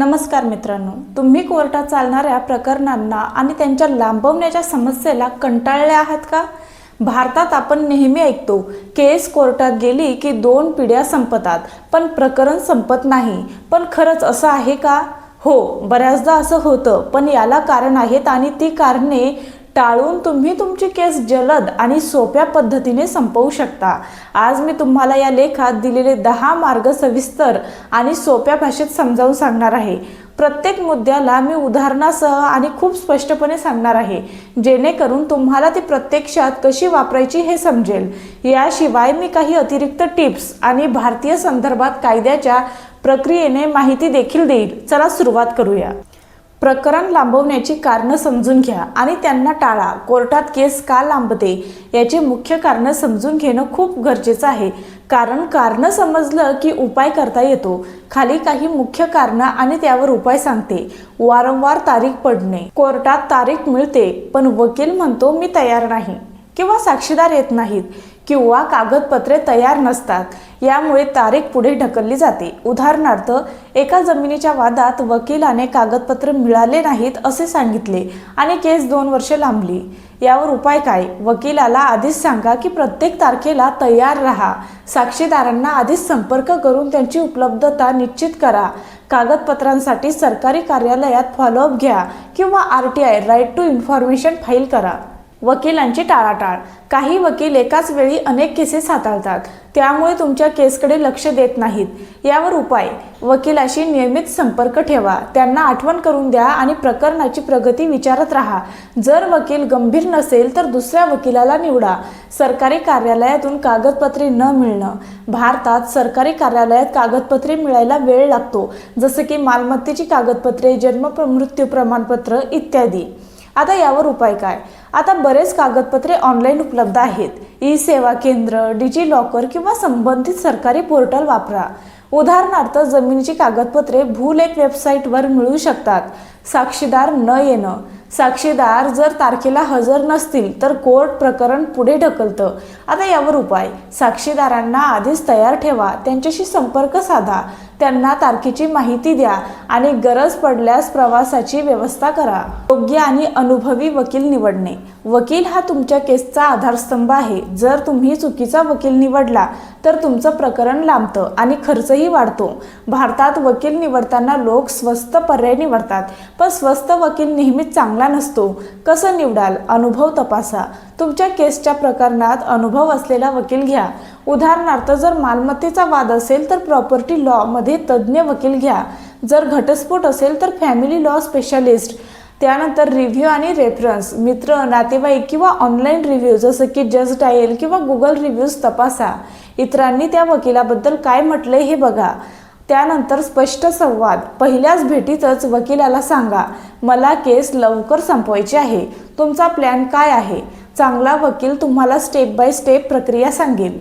नमस्कार मित्रांनो तुम्ही कोर्टात चालणाऱ्या प्रकरणांना आणि त्यांच्या लांबवण्याच्या समस्येला कंटाळले आहात का? भारतात आपण नेहमी ऐकतो केस कोर्टात गेली की दोन पिढ्या संपतात पण प्रकरण संपत नाही. पण खरंच असं आहे का? हो बऱ्याचदा असं होतं पण याला कारण आहेत आणि ती कारणे टाळून तुम्ही तुमची केस जलद आणि सोप्या पद्धतीने संपवू शकता. आज मी तुम्हाला या लेखात दिलेले दहा मार्ग सविस्तर आणि सोप्या भाषेत समजावून सांगणार आहे. प्रत्येक मुद्द्याला मी उदाहरणासह आणि खूप स्पष्टपणे सांगणार आहे. जेणेकरून तुम्हाला ती प्रत्यक्षात कशी वापरायची हे समजेल. याशिवाय मी काही अतिरिक्त टिप्स आणि भारतीय संदर्भात कायद्याच्या प्रक्रियेने माहिती देखील देईल. चला सुरुवात करूया. प्रकरण लांबवण्याची कारणं समजून घ्या आणि त्यांना टाळा. कोर्टात केस का लांबते? याची मुख्य कारणं समजून घेणं खूप गरजेचं आहे. कारण कारणं समजलं की उपाय करता येतो. खाली काही मुख्य कारणं आणि त्यावर उपाय सांगते. वारंवार तारीख पडणे. कोर्टात तारीख मिळते पण वकील म्हणतो मी तयार नाही. किंवा साक्षीदार येत नाहीत किंवा कागदपत्रे तयार नसतात. यामुळे तारीख पुढे ढकलली जाते. उदाहरणार्थ एका जमिनीच्या वादात वकिलाने कागदपत्र मिळाले नाहीत असे सांगितले आणि केस दोन वर्षे लांबली. यावर उपाय काय? वकिलाला आधीच सांगा की प्रत्येक तारखेला तयार राहा. साक्षीदारांना आधीच संपर्क करून त्यांची उपलब्धता निश्चित करा. कागदपत्रांसाठी सरकारी कार्यालयात फॉलोअप घ्या किंवा R T I right to information file करा. वकिलांची टाळाटाळ. काही वकील एकाच वेळी अनेक केसेस हाताळतात. त्यामुळे तुमच्या केसकडे लक्ष देत नाहीत. यावर उपाय. वकिलाशी नियमित संपर्क ठेवा. त्यांना आठवण करून द्या आणि प्रकरणाची प्रगती विचारत राहा. जर वकील गंभीर नसेल तर दुसऱ्या वकिलाला निवडा. सरकारी कार्यालयातून कागदपत्रे न मिळणं. भारतात सरकारी कार्यालयात कागदपत्रे मिळायला वेळ लागतो. जसं की मालमत्तेची कागदपत्रे जन्म मृत्यू प्रमाणपत्र इत्यादी. आता यावर उपाय काय? आता बरेच कागदपत्रे ऑनलाईन उपलब्ध आहेत. ई सेवा केंद्र डिजी लॉकर किंवा संबंधित सरकारी पोर्टल वापरा. उदाहरणार्थ जमिनीची कागदपत्रे भूलेख वेबसाईटवर मिळू शकतात. साक्षीदार न येणं. साक्षीदार जर तारखेला हजर नसतील तर कोर्ट प्रकरण पुढे ढकलतं. आता यावर उपाय. साक्षीदारांना आधीच तयार ठेवा. त्यांच्याशी संपर्क साधा. त्यांना तारखेची माहिती द्या आणि गरज पडल्यास प्रवासाची व्यवस्था करा. योग्य आणि अनुभवी वकील निवडणे. वकील हा तुमच्या केसचा आधारस्तंभ आहे. जर तुम्ही चुकीचा वकील निवडला तर तुमचं प्रकरण लांबतं आणि खर्चही वाढतो. भारतात वकील निवडताना लोक स्वस्त पर्याय निवडतात पण स्वस्त वकील नेहमीच चांगला नसतो. कसं निवडाल? अनुभव तपासा. तुमच्या केसच्या प्रकरणात अनुभव असलेला वकील घ्या. उदाहरणार्थ जर मालमत्तेचा वाद असेल तर प्रॉपर्टी लॉमध्ये तज्ज्ञ वकील घ्या. जर घटस्फोट असेल तर फॅमिली लॉ स्पेशालिस्ट. त्यानंतर रिव्ह्यू आणि रेफरन्स. मित्र नातेवाईक किंवा ऑनलाईन रिव्ह्यू जसं की जज डायल किंवा गुगल रिव्ह्यूज तपासा. इतरांनी त्या वकिलाबद्दल काय म्हटले हे बघा. त्यानंतर स्पष्ट संवाद. पहिल्याच भेटीतच वकिलाला सांगा मला केस लवकर संपवायची आहे. तुमचा प्लॅन काय आहे? चांगला वकील तुम्हाला स्टेप बाय स्टेप प्रक्रिया सांगेल.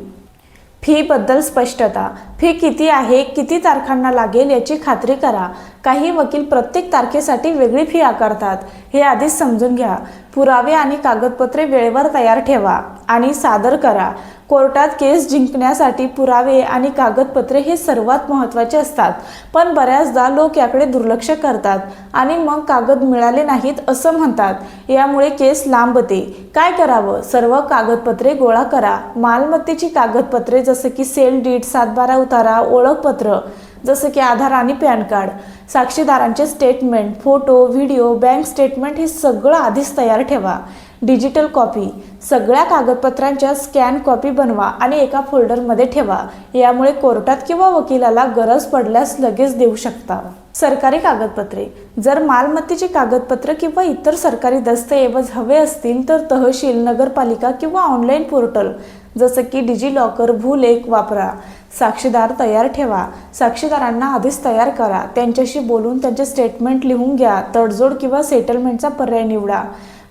फीबद्दल स्पष्टता. फी किती आहे किती तारखांना लागेल याची खात्री करा. काही वकील प्रत्येक तारखेसाठी वेगळी फी आकारतात. हे आधीच समजून घ्या. पुरावे आणि कागदपत्रे वेळेवर तयार ठेवा आणि सादर करा. कोर्टात केस जिंकण्यासाठी पुरावे आणि कागदपत्रे हे सर्वात महत्त्वाचे असतात. पण बऱ्याचदा लोक याकडे दुर्लक्ष करतात आणि मग कागद मिळाले नाहीत असं म्हणतात. यामुळे केस लांबते. काय करावं? सर्व कागदपत्रे गोळा करा. मालमत्तेची कागदपत्रे जसं की सेल डीट सातबारा उतारा ओळखपत्र जसं की आधार आणि PAN card साक्षीदारांचे statement photo video bank statement हे सगळं आधीच तयार ठेवा. Digital copy. सगळ्या कागदपत्रांच्या स्कॅन कॉपी बनवा आणि एका फोल्डरमध्ये ठेवा. यामुळे कोर्टात किंवा वकिलाला गरज पडल्यास लगेच देऊ शकता. सरकारी कागदपत्रे. जर मालमत्तेची कागदपत्र किंवा इतर सरकारी दस्तऐवज हवे असतील तर तहसील नगरपालिका किंवा ऑनलाईन पोर्टल जसं की डिजी लॉकर भूलेख वापरा. साक्षीदार तयार ठेवा. साक्षीदारांना आधीच तयार करा. त्यांच्याशी बोलून त्यांचे स्टेटमेंट लिहून घ्या. तडजोड किंवा सेटलमेंटचा पर्याय निवडा.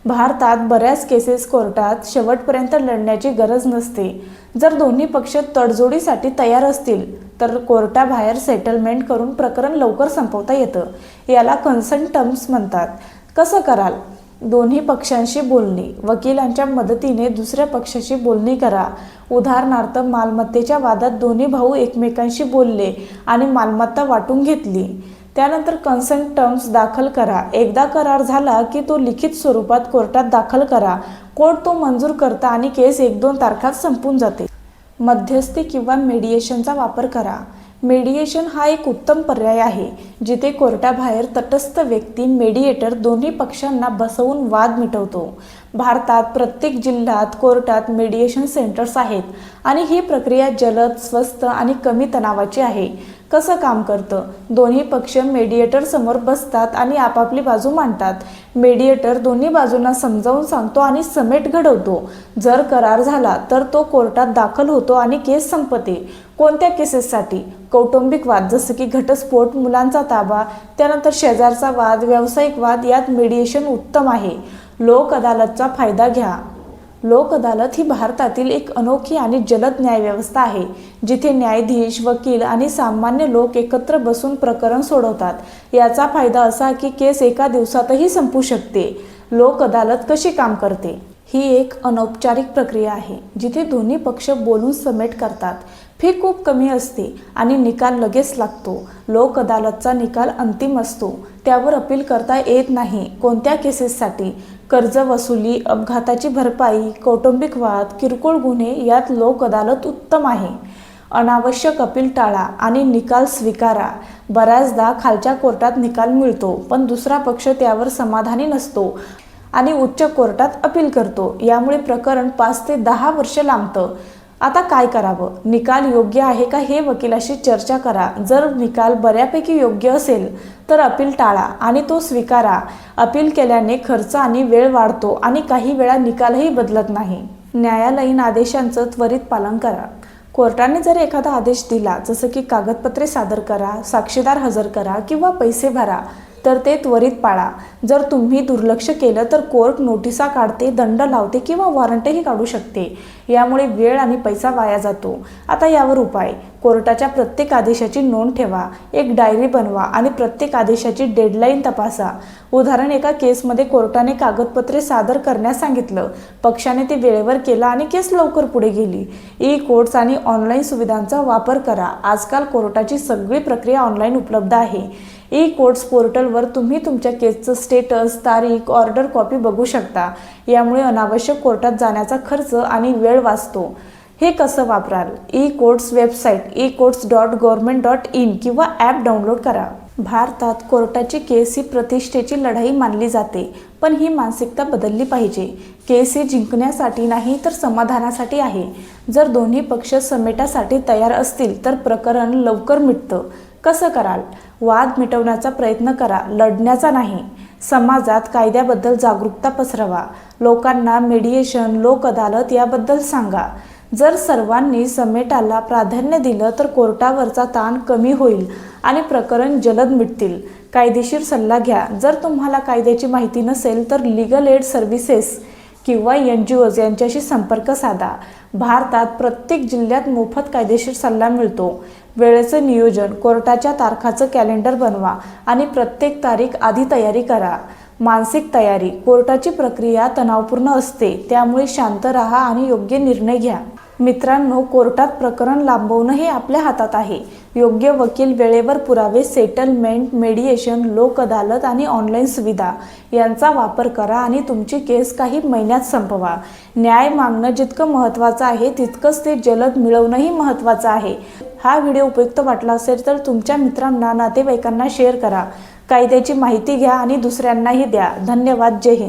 भारतात बऱ्याच केसेस कोर्टात शेवटपर्यंत लढण्याची गरज नसते. जर दोन्ही पक्ष तडजोडीसाठी तयार असतील तर कोर्टाबाहेर सेटलमेंट करून प्रकरण लवकर संपवता येतं. याला कन्सर्न टर्म्स म्हणतात. कसं कराल? दोन्ही पक्षांशी बोलणी. वकिलांच्या मदतीने दुसऱ्या पक्षाशी बोलणी करा. उदाहरणार्थ मालमत्तेच्या वादात दोन्ही भाऊ एकमेकांशी बोलले आणि मालमत्ता वाटून घेतली. त्यानंतर कन्सेंट टर्म्स दाखल करा. एकदा करार झाला की तो लिखित स्वरूपात कोर्टात दाखल करा. कोर्ट तो मंजूर करता आणि केस एक दोन तारखात संपून जाते. मध्यस्थी किंवा मेडिएशनचा वापर करा. मेडिएशन हा एक उत्तम पर्याय आहे जिथे कोर्टाबाहेर तटस्थ व्यक्ती मेडिएटर दोन्ही पक्षांना बसवून वाद मिटवतो. भारतात प्रत्येक जिल्ह्यात कोर्टात मेडिएशन सेंटर्स आहेत आणि ही प्रक्रिया जलद स्वस्त आणि कमी तणावाची आहे. कसं काम करतं? दोन्ही पक्ष मेडिएटर समोर बसतात आणि आपापली बाजू मांडतात. मेडिएटर दोन्ही बाजूंना समजावून सांगतो आणि समेट घडवतो. जर करार झाला तर तो कोर्टात दाखल होतो आणि केस संपते. कोणत्या केसेससाठी? कौटुंबिक वाद जसं की घटस्फोट मुलांचा ताबा त्यानंतर शेजारचा वाद व्यावसायिक वाद यात मेडिएशन उत्तम आहे. लोक अदालतचा फायदा घ्या. लोक अदालत ही भारतातील एक अनोखी आणि जलद न्यायव्यवस्था आहे जिथे न्यायाधीश वकील आणि सामान्य लोक एकत्र बसून प्रकरण सोडवतात. याचा फायदा असा की केस एका दिवसातही संपू शकते. लोक अदालत कशी काम करते? ही एक अनौपचारिक प्रक्रिया आहे जिथे दोन्ही पक्ष बोलून समेट करतात. फी खूप कमी असते आणि निकाल लगेच लागतो. लोक अदालतचा निकाल अंतिम असतो. त्यावर अपील करता येत नाही. कोणत्या केसेससाठी? कर्ज वसुली अपघाताची भरपाई कौटुंबिक वाद किरकोळ गुन्हे यात लोक अदालत उत्तम आहे. अनावश्यक अपील टाळा आणि निकाल स्वीकारा. बऱ्याचदा खालच्या कोर्टात निकाल मिळतो पण दुसरा पक्ष त्यावर समाधानी नसतो आणि उच्च कोर्टात अपील करतो. यामुळे प्रकरण पाच ते दहा वर्ष लांबतं. आता काय करावं? निकाल योग्य आहे का हे वकिलाशी चर्चा करा. जर निकाल बऱ्यापैकी योग्य असेल तर अपील टाळा आणि तो स्वीकारा. अपील केल्याने खर्च आणि वेळ वाढतो आणि काही वेळा निकालही बदलत नाही. न्यायालयीन आदेशांचं त्वरित पालन करा. कोर्टाने जर एखादा आदेश दिला जसं की कागदपत्रे सादर करा साक्षीदार हजर करा किंवा पैसे भरा तर ते त्वरित पाळा. जर तुम्ही दुर्लक्ष केलं तर कोर्ट नोटिसा काढते दंड लावते किंवा वॉरंटही काढू शकते. यामुळे वेळ आणि पैसा वाया जातो. आता यावर उपाय. कोर्टाच्या प्रत्येक आदेशाची नोंद ठेवा. एक डायरी बनवा आणि प्रत्येक आदेशाची डेडलाईन तपासा. उदाहरण एका केसमध्ये कोर्टाने कागदपत्रे सादर करण्यास सांगितलं. पक्षाने ते वेळेवर केला आणि केस लवकर पुढे गेली. ई कोर्ट्स आणि ऑनलाईन सुविधांचा वापर करा. आजकाल कोर्टाची सगळी प्रक्रिया ऑनलाईन उपलब्ध आहे. ई कोर्ट्स पोर्टलवर तुम्ही तुमच्या केसचं स्टेटस तारीख ऑर्डर कॉपी बघू शकता. यामुळे अनावश्यक कोर्टात जाण्याचा खर्च आणि वेळ वाचतो. हे कसं वापराल? E courts website E courts dot government dot in किंवा ॲप डाउनलोड करा. भारतात कोर्टाची केस ही प्रतिष्ठेची लढाई मानली जाते पण ही मानसिकता बदलली पाहिजे. केस ही जिंकण्यासाठी नाही तर समाधानासाठी आहे. जर दोन्ही पक्ष समेटासाठी तयार असतील तर प्रकरण लवकर मिटतं. कसं कराल? वाद मिटवण्याचा प्रयत्न करा लढण्याचा नाही. समाजात कायद्याबद्दल जागरूकता पसरवा. लोकांना मेडिएशन लोक अदालत याबद्दल सांगा. जर सर्वांनी समेटाला प्राधान्य दिलं तर कोर्टावरचा ताण कमी होईल आणि प्रकरण जलद मिटतील. कायदेशीर सल्ला घ्या. जर तुम्हाला कायद्याची माहिती नसेल तर लिगल एड सर्व्हिसेस किंवा एन जी ओज यांच्याशी संपर्क साधा. भारतात प्रत्येक जिल्ह्यात मोफत कायदेशीर सल्ला मिळतो. वेळेचं नियोजन कोर्टाच्या तारखाचं कॅलेंडर बनवा आणि प्रत्येक तारीख आधी तयारी करा. मानसिक तयारी कोर्टाची प्रक्रिया तणावपूर्ण असते त्यामुळे शांत राहा आणि योग्य निर्णय घ्या. मित्रांनो कोर्टात प्रकरण लांबवणं हे आपल्या हातात आहे. योग्य वकील वेळेवर पुरावे सेटलमेंट मेडिएशन लोक अदालत आणि ऑनलाईन सुविधा यांचा वापर करा आणि तुमची केस काही महिन्यात संपवा. न्याय मागणं जितकं महत्त्वाचं आहे तितकंच ते जलद मिळवणंही महत्त्वाचं आहे. हा व्हिडिओ उपयुक्त वाटला असेल तर तुमच्या मित्रांना नातेवाईकांना शेअर करा. कायद्याची माहिती घ्या आणि दुसऱ्यांनाही द्या. धन्यवाद. जय हिंद.